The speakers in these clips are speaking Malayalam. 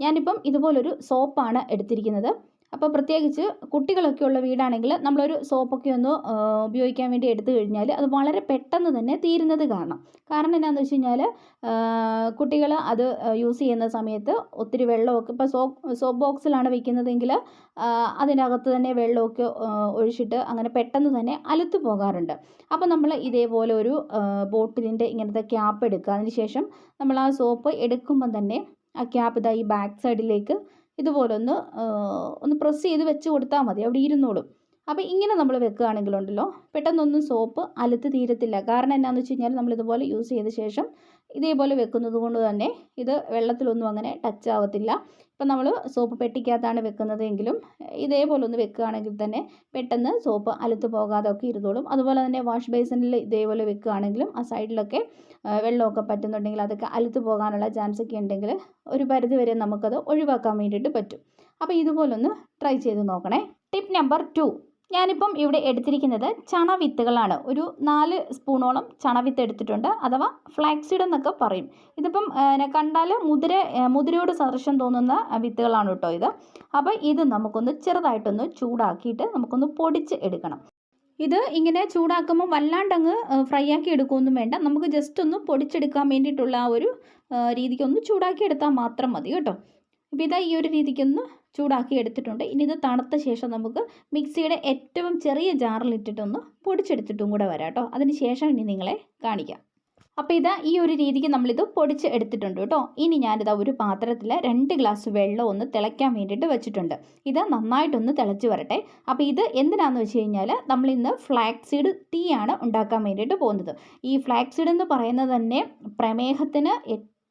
ഞാനിപ്പം ഇതുപോലൊരു സോപ്പാണ് എടുത്തിരിക്കുന്നത്. അപ്പോൾ പ്രത്യേകിച്ച് കുട്ടികളൊക്കെ ഉള്ള വീടാണെങ്കിൽ നമ്മളൊരു സോപ്പൊക്കെ ഒന്ന് ഉപയോഗിക്കാൻ വേണ്ടി എടുത്തു കഴിഞ്ഞാൽ അത് വളരെ പെട്ടെന്ന് തന്നെ തീരുന്നത് കാണാം. കാരണം എന്നാന്ന് വെച്ച് കഴിഞ്ഞാൽ കുട്ടികൾ അത് യൂസ് ചെയ്യുന്ന സമയത്ത് ഒത്തിരി വെള്ളമൊക്കെ ഇപ്പോൾ സോപ്പ് സോപ്പ് ബോക്സിലാണ് വെക്കുന്നതെങ്കിൽ അതിനകത്ത് തന്നെ വെള്ളമൊക്കെ ഒഴിച്ചിട്ട് അങ്ങനെ പെട്ടെന്ന് തന്നെ അലുത്തു പോകാറുണ്ട്. അപ്പോൾ നമ്മൾ ഇതേപോലെ ഒരു ബോട്ടിലിന്റെ ഇങ്ങനത്തെ ക്യാപ്പ് എടുക്കുക. അതിന് ശേഷം നമ്മൾ ആ സോപ്പ് എടുക്കുമ്പം തന്നെ ആ ക്യാപ്പ് ഇതാ ഈ ബാക്ക് സൈഡിലേക്ക് ഇതുപോലൊന്ന് ഒന്ന് പ്രസ് ചെയ്ത് വെച്ച് കൊടുത്താൽ മതി. അവിടെ ഇരുന്നോളും. അപ്പോൾ ഇങ്ങനെ നമ്മൾ വെക്കുകയാണെങ്കിലുണ്ടല്ലോ പെട്ടെന്നൊന്നും സോപ്പ് അലുത്ത് തീരത്തില്ല. കാരണം എന്നാന്ന് വെച്ച് കഴിഞ്ഞാൽ നമ്മൾ ഇതുപോലെ യൂസ് ചെയ്ത ശേഷം ഇതേപോലെ വെക്കുന്നത് കൊണ്ട് തന്നെ ഇത് വെള്ളത്തിലൊന്നും അങ്ങനെ ടച്ച് ആവത്തില്ല. ഇപ്പം നമ്മൾ സോപ്പ് പെട്ടിക്കകത്താണ് വെക്കുന്നതെങ്കിലും ഇതേപോലെ ഒന്ന് വെക്കുകയാണെങ്കിൽ തന്നെ പെട്ടെന്ന് സോപ്പ് അലുത്ത് പോകാതെ ഒക്കെ ഇരുന്നോളും. അതുപോലെ തന്നെ വാഷ് ബേസിനിൽ ഇതേപോലെ വെക്കുകയാണെങ്കിലും ആ സൈഡിലൊക്കെ വെള്ളമൊക്കെ പറ്റുന്നുണ്ടെങ്കിൽ അതൊക്കെ അലുത്ത് പോകാനുള്ള ചാൻസ് ഒക്കെ ഉണ്ടെങ്കിൽ ഒരു പരിധി വരെ നമുക്കത് ഒഴിവാക്കാൻ വേണ്ടിയിട്ട് പറ്റും. അപ്പോൾ ഇതുപോലൊന്ന് ട്രൈ ചെയ്ത് നോക്കണേ. ടിപ്പ് നമ്പർ ടു ഞാനിപ്പം ഇവിടെ എടുത്തിരിക്കുന്നത് ചണവിത്തുകളാണ് ഒരു നാല് സ്പൂണോളം ചണവിത്ത് എടുത്തിട്ടുണ്ട്. അഥവാ ഫ്ലാക്സിഡ് എന്നൊക്കെ പറയും. ഇതിപ്പം കണ്ടാൽ മുതിര മുതിരയോട് സദൃശം തോന്നുന്ന വിത്തുകളാണ് കേട്ടോ ഇത്. അപ്പോൾ ഇത് നമുക്കൊന്ന് ചെറുതായിട്ടൊന്ന് ചൂടാക്കിയിട്ട് നമുക്കൊന്ന് പൊടിച്ച് എടുക്കണം. ഇത് ഇങ്ങനെ ചൂടാക്കുമ്പോൾ വല്ലാണ്ടങ്ങ് ഫ്രൈ ആക്കി എടുക്കുകയൊന്നും വേണ്ട. നമുക്ക് ജസ്റ്റ് ഒന്ന് പൊടിച്ചെടുക്കാൻ വേണ്ടിയിട്ടുള്ള ആ ഒരു രീതിക്കൊന്ന് ചൂടാക്കി എടുത്താൽ മാത്രം മതി കേട്ടോ. ഇപ്പോൾ ഇതാ ഈ ഒരു രീതിക്കൊന്ന് ചൂടാക്കി എടുത്തിട്ടുണ്ട്. ഇനി ഇത് തണുത്ത ശേഷം നമുക്ക് മിക്സിയുടെ ഏറ്റവും ചെറിയ ജാറിലിട്ടിട്ടൊന്ന് പൊടിച്ചെടുത്തിട്ടും കൂടെ വരാം കേട്ടോ. അതിന് ശേഷം ഇനി നിങ്ങളെ കാണിക്കാം. അപ്പോൾ ഇതാ ഈ ഒരു രീതിക്ക് നമ്മളിത് പൊടിച്ച് എടുത്തിട്ടുണ്ട് കേട്ടോ. ഇനി ഞാനിതാ ഒരു പാത്രത്തിൽ രണ്ട് ഗ്ലാസ് വെള്ളം ഒന്ന് തിളയ്ക്കാൻ വേണ്ടിയിട്ട് വെച്ചിട്ടുണ്ട്. ഇത് നന്നായിട്ടൊന്ന് തിളച്ച് വരട്ടെ. അപ്പോൾ ഇത് എന്തിനാണെന്ന് വെച്ച് കഴിഞ്ഞാൽ നമ്മളിന്ന് ടീ ആണ് ഉണ്ടാക്കാൻ വേണ്ടിയിട്ട് പോകുന്നത്. ഈ ഫ്ലാക്സീഡ് എന്ന് പറയുന്നത് തന്നെ പ്രമേഹത്തിന്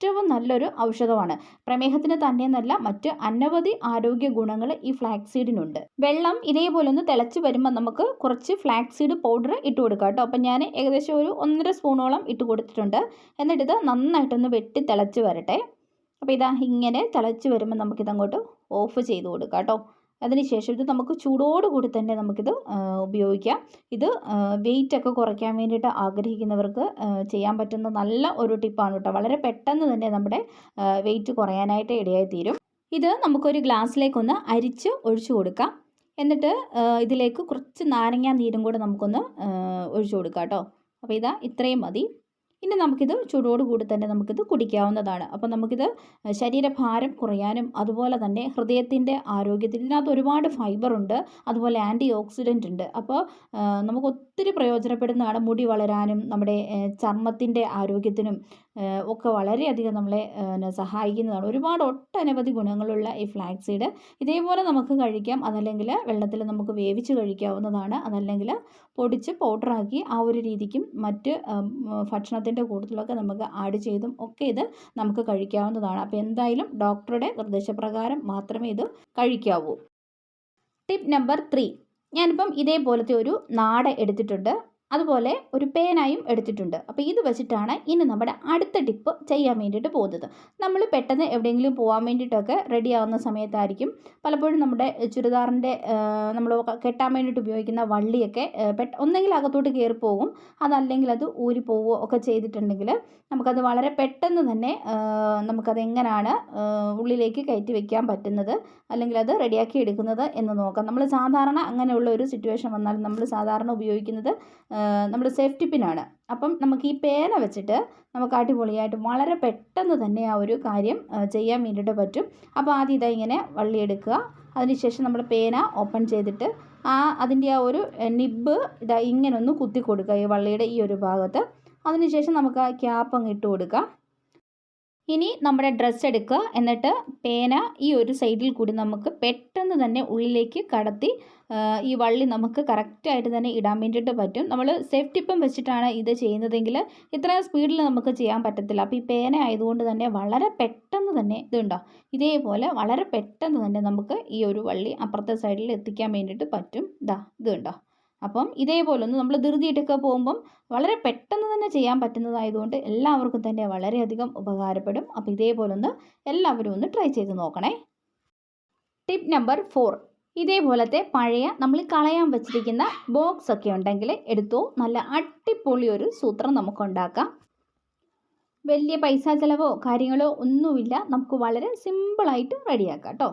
ഏറ്റവും നല്ലൊരു ഔഷധമാണ്. പ്രമേഹത്തിന് തന്നെയെന്നല്ല മറ്റ് അനവധി ആരോഗ്യ ഗുണങ്ങൾ ഈ ഫ്ലാക്സീഡിനുണ്ട് വെള്ളം ഇതേപോലെ ഒന്ന് തിളച്ച് വരുമ്പോൾ നമുക്ക് കുറച്ച് ഫ്ലാക്സീഡ് പൗഡർ ഇട്ട് കൊടുക്കാം കേട്ടോ. അപ്പം ഞാൻ ഏകദേശം ഒരു ഒന്നര സ്പൂണോളം ഇട്ട് കൊടുത്തിട്ടുണ്ട്. എന്നിട്ട് ഇത് നന്നായിട്ടൊന്ന് വെട്ടി തിളച്ച് വരട്ടെ. അപ്പോൾ ഇതാ ഇങ്ങനെ തിളച്ച് വരുമ്പോൾ നമുക്കിതങ്ങോട്ട് ഓഫ് ചെയ്ത് കൊടുക്കാം കേട്ടോ. അതിനുശേഷം ഇത് നമുക്ക് ചൂടോടുകൂടി തന്നെ നമുക്കിത് ഉപയോഗിക്കാം. ഇത് വെയിറ്റ് ഒക്കെ കുറയ്ക്കാൻ വേണ്ടിയിട്ട് ആഗ്രഹിക്കുന്നവർക്ക് ചെയ്യാൻ പറ്റുന്ന നല്ല ഒരു ടിപ്പാണ് കേട്ടോ. വളരെ പെട്ടെന്ന് തന്നെ നമ്മുടെ വെയിറ്റ് കുറയാനായിട്ട് ഇടയായി തീരും. ഇത് നമുക്കൊരു ഗ്ലാസ്സിലേക്കൊന്ന് അരിച്ച് ഒഴിച്ചു കൊടുക്കാം. എന്നിട്ട് ഇതിലേക്ക് കുറച്ച് നാരങ്ങ നീരും കൂടെ നമുക്കൊന്ന് ഒഴിച്ചു കൊടുക്കാം കേട്ടോ. അപ്പോൾ ഇതാ ഇത്രയും മതി. ഇനി നമുക്കിത് ചൂടോടുകൂടി തന്നെ നമുക്കിത് കുടിക്കാവുന്നതാണ്. അപ്പോൾ നമുക്കിത് ശരീരഭാരം കുറയാനും അതുപോലെ തന്നെ ഹൃദയത്തിന്റെ ആരോഗ്യത്തിൽ ഇതിനകത്ത് ഒരുപാട് ഫൈബർ ഉണ്ട്. അതുപോലെ ആന്റി ഓക്സിഡന്റ് ഉണ്ട് അപ്പോൾ നമുക്ക് ഒത്തിരി പ്രയോജനപ്പെടുന്നതാണ് മുടി വളരാനും നമ്മുടെ ചർമ്മത്തിന്റെ ആരോഗ്യത്തിനും ഒക്കെ വളരെയധികം നമ്മളെ സഹായിക്കുന്നതാണ്. ഒരുപാട് ഒട്ടനവധി ഗുണങ്ങളുള്ള ഈ ഫ്ലാക്സ് സീഡ് ഇതേപോലെ നമുക്ക് കഴിക്കാം. അതല്ലെങ്കിൽ വെള്ളത്തിൽ നമുക്ക് വേവിച്ച് കഴിക്കാവുന്നതാണ്. അതല്ലെങ്കിൽ പൊടിച്ച് പൗഡറാക്കി ആ ഒരു രീതിക്കും മറ്റ് ഭക്ഷണത്തിന്റെ കൂട്ടത്തിലൊക്കെ നമുക്ക് ആഡ് ചെയ്തും ഒക്കെ ഇത് നമുക്ക് കഴിക്കാവുന്നതാണ്. അപ്പോൾ എന്തായാലും ഡോക്ടറുടെ നിർദ്ദേശപ്രകാരം മാത്രമേ ഇത് കഴിക്കാവൂ. ടിപ്പ് നമ്പർ ത്രീ ഞാനിപ്പം ഇതേപോലത്തെ ഒരു നാട എടുത്തിട്ടുണ്ട്. അതുപോലെ ഒരു പേനയും എടുത്തിട്ടുണ്ട്. അപ്പോൾ ഇത് വെച്ചിട്ടാണ് ഇനി നമ്മുടെ അടുത്ത ടിപ്പ് ചെയ്യാൻ വേണ്ടിയിട്ട് പോകുന്നത്. നമ്മൾ പെട്ടെന്ന് എവിടെയെങ്കിലും പോകാൻ വേണ്ടിയിട്ടൊക്കെ റെഡി ആവുന്ന സമയത്തായിരിക്കും പലപ്പോഴും നമ്മുടെ ചുരിദാറിന്റെ നമ്മൾ കെട്ടാൻ വേണ്ടിയിട്ട് ഉപയോഗിക്കുന്ന വള്ളിയൊക്കെ പെട്ട ഒന്നെങ്കിൽ അകത്തോട്ട് കയറി പോകും. അതല്ലെങ്കിൽ അത് ഊരി പോവുകയോ ഒക്കെ ചെയ്തിട്ടുണ്ടെങ്കിൽ നമുക്കത് വളരെ പെട്ടെന്ന് തന്നെ നമുക്കത് എങ്ങനെയാണ് ഉള്ളിലേക്ക് കയറ്റി വെക്കാൻ പറ്റുന്നത് അല്ലെങ്കിൽ അത് റെഡിയാക്കി എടുക്കുന്നത് എന്ന് നോക്കാം. നമ്മൾ സാധാരണ അങ്ങനെയുള്ള ഒരു സിറ്റുവേഷൻ വന്നാൽ നമ്മൾ സാധാരണ ഉപയോഗിക്കുന്നത് നമ്മൾ സേഫ്റ്റി പിന്നാണ് അപ്പം നമുക്ക് ഈ പേന വെച്ചിട്ട് നമുക്ക് അടിപൊളിയായിട്ട് വളരെ പെട്ടെന്ന് തന്നെ ആ ഒരു കാര്യം ചെയ്യാൻ വേണ്ടിയിട്ട് പറ്റും. അപ്പോൾ ആദ്യം ഇതാ ഇങ്ങനെ വള്ളി എടുക്കുക. അതിനുശേഷം നമ്മൾ പേന ഓപ്പൺ ചെയ്തിട്ട് ആ അതിന്റെ ആ ഒരു നിബ് ഇതാ ഇങ്ങനെ ഒന്ന് കുത്തി കൊടുക്കുക ഈ വള്ളിയുടെ ഈ ഒരു ഭാഗത്ത്. അതിനുശേഷം നമുക്ക് ആ ക്യാപ്പ് അങ്ങ് ഇട്ട് കൊടുക്കാം. ഇനി നമ്മുടെ ഡ്രസ്സ് എടുക്കുക. എന്നിട്ട് പേന ഈ ഒരു സൈഡിൽ കൂടി നമുക്ക് പെട്ടെന്ന് തന്നെ ഉള്ളിലേക്ക് കടത്തി ഈ വള്ളി നമുക്ക് കറക്റ്റായിട്ട് തന്നെ ഇടാൻ വേണ്ടിയിട്ട് പറ്റും. നമ്മൾ സേഫ്റ്റി ഇപ്പം വെച്ചിട്ടാണ് ഇത് ചെയ്യുന്നതെങ്കിൽ ഇത്രയും സ്പീഡിൽ നമുക്ക് ചെയ്യാൻ പറ്റത്തില്ല. അപ്പോൾ ഈ പേന ആയതുകൊണ്ട് തന്നെ വളരെ പെട്ടെന്ന് തന്നെ ഇതുണ്ടോ ഇതേപോലെ വളരെ പെട്ടെന്ന് തന്നെ നമുക്ക് ഈ ഒരു വള്ളി അപ്പുറത്തെ സൈഡിൽ എത്തിക്കാൻ വേണ്ടിയിട്ട് പറ്റും. ഇതാ ഇത് കണ്ടോ? അപ്പം ഇതേപോലെ ഒന്ന് നമ്മൾ ധൃതിയിട്ടൊക്കെ പോകുമ്പം വളരെ പെട്ടെന്ന് തന്നെ ചെയ്യാൻ പറ്റുന്നതായതുകൊണ്ട് എല്ലാവർക്കും തന്നെ വളരെയധികം ഉപകാരപ്പെടും. അപ്പോൾ ഇതേപോലെ ഒന്ന് എല്ലാവരും ഒന്ന് ട്രൈ ചെയ്ത് നോക്കണേ. ടിപ്പ് നമ്പർ ഫോർ ഇതേപോലത്തെ പഴയ നമ്മൾ കളയാൻ വെച്ചിരിക്കുന്ന ബോക്സ് ഒക്കെ ഉണ്ടെങ്കിൽ എടുത്തോ. നല്ല അടിപൊളി ഒരു സൂത്രം നമുക്ക് ഉണ്ടാക്കാം വലിയ പൈസ ചിലവോ കാര്യങ്ങളോ ഒന്നുമില്ല. നമുക്ക് വളരെ സിമ്പിളായിട്ട് റെഡിയാക്കാം കേട്ടോ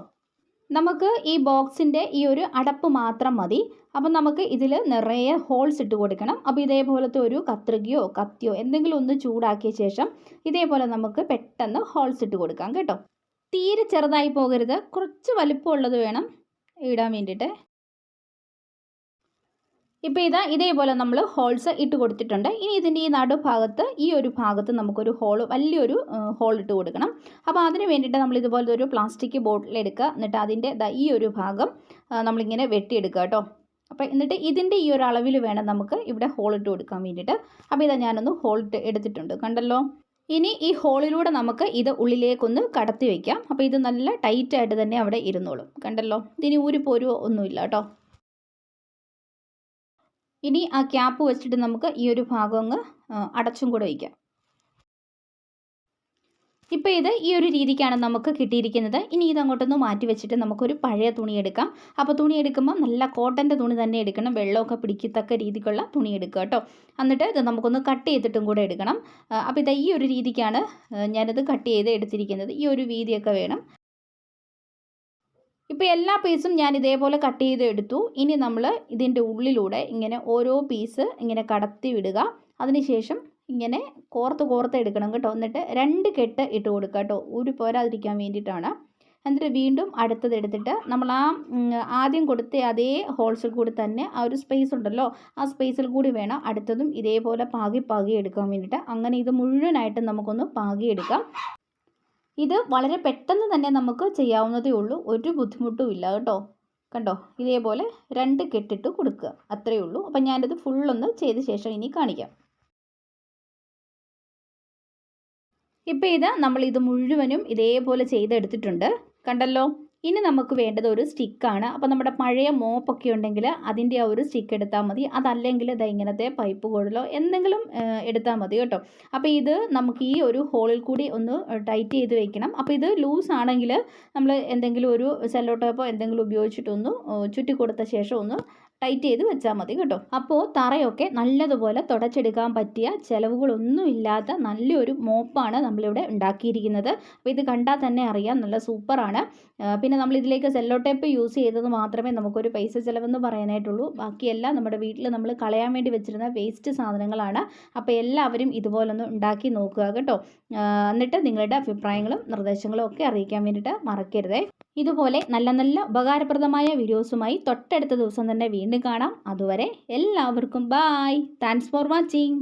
നമുക്ക് ഈ ബോക്സിന്റെ ഈ ഒരു അടപ്പ് മാത്രം മതി. അപ്പം നമുക്ക് ഇതിൽ നിറയെ ഹോൾസ് ഇട്ട് കൊടുക്കണം. അപ്പോൾ ഇതേപോലത്തെ ഒരു കത്രികയോ കത്തിയോ എന്തെങ്കിലും ഒന്ന് ചൂടാക്കിയ ശേഷം ഇതേപോലെ നമുക്ക് പെട്ടെന്ന് ഹോൾസ് ഇട്ട് കൊടുക്കാം കേട്ടോ. തീരെ ചെറുതായി പോകരുത്. കുറച്ച് വലിപ്പമുള്ളത് വേണം. ഇടാൻ വേണ്ടിയിട്ട്. ഇപ്പോൾ ഇതാ ഇതേപോലെ നമ്മൾ ഹോൾസ് ഇട്ട് കൊടുത്തിട്ടുണ്ട്. ഇനി ഇതിന്റെ ഈ നടുഭാഗത്ത് ഈ ഒരു ഭാഗത്ത് നമുക്കൊരു ഹോൾ വലിയൊരു ഹോൾ ഇട്ട് കൊടുക്കണം. അപ്പോൾ അതിന് വേണ്ടിയിട്ട് നമ്മൾ ഇതുപോലത്തെ ഒരു പ്ലാസ്റ്റിക് ബോട്ടിൽ എടുക്കുക. എന്നിട്ട് അതിന്റെ ഈ ഒരു ഭാഗം നമ്മളിങ്ങനെ വെട്ടിയെടുക്കുക കേട്ടോ. അപ്പോൾ എന്നിട്ട് ഇതിന്റെ ഈ ഒരു അളവിൽ വേണം നമുക്ക് ഇവിടെ ഹോൾ ഇട്ട് കൊടുക്കാൻ വേണ്ടിയിട്ട്. അപ്പോൾ ഇതാ ഞാനൊന്ന് ഹോൾ ഇട്ട് എടുത്തിട്ടുണ്ട്. കണ്ടല്ലോ? ഇനി ഈ ഹോളിലൂടെ നമുക്ക് ഇത് ഉള്ളിലേക്കൊന്ന് കടത്തി വയ്ക്കാം അപ്പോൾ ഇത് നല്ല ടൈറ്റായിട്ട് തന്നെ അവിടെ ഇരുന്നോളും. കണ്ടല്ലോ? ഇതിന് ഊരി പോരുവോ ഒന്നുമില്ല കേട്ടോ. ഇനി ആ ക്യാപ്പ് വെച്ചിട്ട് നമുക്ക് ഈ ഒരു ഭാഗം അങ്ങ് അടച്ചും കൂടെ വയ്ക്കാം ഇപ്പോൾ ഇത് ഈ ഒരു രീതിക്കാണ് നമുക്ക് കിട്ടിയിരിക്കുന്നത്. ഇനി ഇത് അങ്ങോട്ടൊന്ന് മാറ്റി വെച്ചിട്ട് നമുക്കൊരു പഴയ തുണി എടുക്കാം. അപ്പോൾ തുണി എടുക്കുമ്പോൾ നല്ല കോട്ടന്റെ തുണി തന്നെ എടുക്കണം. വെള്ളമൊക്കെ പിടിക്കത്തക്ക രീതിക്കുള്ള തുണി എടുക്കുക കേട്ടോ. എന്നിട്ട് ഇത് നമുക്കൊന്ന് കട്ട് ചെയ്തിട്ടും കൂടെ എടുക്കണം. അപ്പോൾ ഇത് ഈ ഒരു രീതിക്കാണ് ഞാനിത് കട്ട് ചെയ്ത് എടുത്തിരിക്കുന്നത്. ഈ ഒരു വീതിയൊക്കെ വേണം. ഇപ്പോൾ എല്ലാ പീസും ഞാൻ ഇതേപോലെ കട്ട് ചെയ്ത് എടുത്തു. ഇനി നമ്മൾ ഇതിന്റെ ഉള്ളിലൂടെ ഇങ്ങനെ ഓരോ പീസ് ഇങ്ങനെ കടത്തി വിടുക. അതിനുശേഷം ഇങ്ങനെ കോർത്ത് കോർത്ത് എടുക്കണം കേട്ടോ. എന്നിട്ട് രണ്ട് കെട്ട് ഇട്ട് കൊടുക്കുക കേട്ടോ. ഒരു പോരാതിരിക്കാൻ വേണ്ടിയിട്ടാണ്. എന്നിട്ട് വീണ്ടും അടുത്തത് എടുത്തിട്ട് നമ്മൾ ആ ആദ്യം കൊടുത്ത അതേ ഹോൾസിൽ കൂടി തന്നെ ആ ഒരു സ്പേസ് ഉണ്ടല്ലോ. ആ സ്പേസിൽ കൂടി വേണം അടുത്തതും ഇതേപോലെ പാകി പാകി എടുക്കാൻ വേണ്ടിയിട്ട്. അങ്ങനെ ഇത് മുഴുവനായിട്ട് നമുക്കൊന്ന് പാകി എടുക്കാം ഇത് വളരെ പെട്ടെന്ന് തന്നെ നമുക്ക് ചെയ്യാവുന്നതേ ഉള്ളൂ. ഒരു ബുദ്ധിമുട്ടും ഇല്ല കേട്ടോ. കണ്ടോ? ഇതേപോലെ രണ്ട് കെട്ടിട്ട് കൊടുക്കുക. അത്രയേ ഉള്ളൂ. അപ്പം ഞാനിത് ഫുള്ളൊന്ന് ചെയ്ത ശേഷം ഇനി കാണിക്കാം. ഇപ്പോൾ ഇത് നമ്മൾ ഇത് മുഴുവനും ഇതേപോലെ ചെയ്തെടുത്തിട്ടുണ്ട്. കണ്ടല്ലോ? ഇനി നമുക്ക് വേണ്ടത് ഒരു സ്റ്റിക്കാണ് അപ്പോൾ നമ്മുടെ പഴയ മോപ്പൊക്കെ ഉണ്ടെങ്കിൽ അതിന്റെ ആ ഒരു സ്റ്റിക്ക് എടുത്താൽ മതി. അതല്ലെങ്കിൽ ഇത് ഇങ്ങനത്തെ പൈപ്പ് കുഴലോ എന്തെങ്കിലും എടുത്താൽ മതി കേട്ടോ. അപ്പോൾ ഇത് നമുക്ക് ഈ ഒരു ഹോളിൽ കൂടി ഒന്ന് ടൈറ്റ് ചെയ്ത് വെക്കണം. അപ്പോൾ ഇത് ലൂസ് ആണെങ്കിൽ നമ്മൾ എന്തെങ്കിലും ഒരു സെല്ലോ എന്തെങ്കിലും ഉപയോഗിച്ചിട്ടൊന്ന് ചുറ്റി കൊടുത്ത ശേഷം ഒന്ന് ടൈറ്റ് ചെയ്ത് വെച്ചാൽ മതി കേട്ടോ. അപ്പോൾ തറയൊക്കെ നല്ലതുപോലെ തുടച്ചെടുക്കാൻ പറ്റിയ ചിലവുകളൊന്നും ഇല്ലാത്ത നല്ലൊരു മോപ്പാണ് നമ്മളിവിടെ ഉണ്ടാക്കിയിരിക്കുന്നത്. അപ്പോൾ ഇത് കണ്ടാൽ തന്നെ അറിയാം നല്ല സൂപ്പറാണ്. പിന്നെ നമ്മൾ ഇതിലേക്ക് സെല്ലോ ടേപ്പ് യൂസ് ചെയ്തത് മാത്രമേ നമുക്കൊരു പൈസ ചിലവെന്ന് പറയാനായിട്ടുള്ളൂ. ബാക്കിയെല്ലാം നമ്മുടെ വീട്ടിൽ നമ്മൾ കളയാൻ വേണ്ടി വെച്ചിരുന്ന വേസ്റ്റ് സാധനങ്ങളാണ്. അപ്പോൾ എല്ലാവരും ഇതുപോലൊന്ന് ഉണ്ടാക്കി നോക്കുക കേട്ടോ. എന്നിട്ട് നിങ്ങളുടെ അഭിപ്രായങ്ങളും നിർദ്ദേശങ്ങളും ഒക്കെ അറിയിക്കാൻ വേണ്ടിയിട്ട് മറക്കരുതേ. ഇതുപോലെ നല്ല നല്ല ഉപകാരപ്രദമായ വീഡിയോസുമായി തൊട്ടടുത്ത ദിവസം തന്നെ വീണ്ടും കാണാം. അതുവരെ എല്ലാവർക്കും ബായ് താങ്ക്സ് ഫോർ വാച്ചിങ്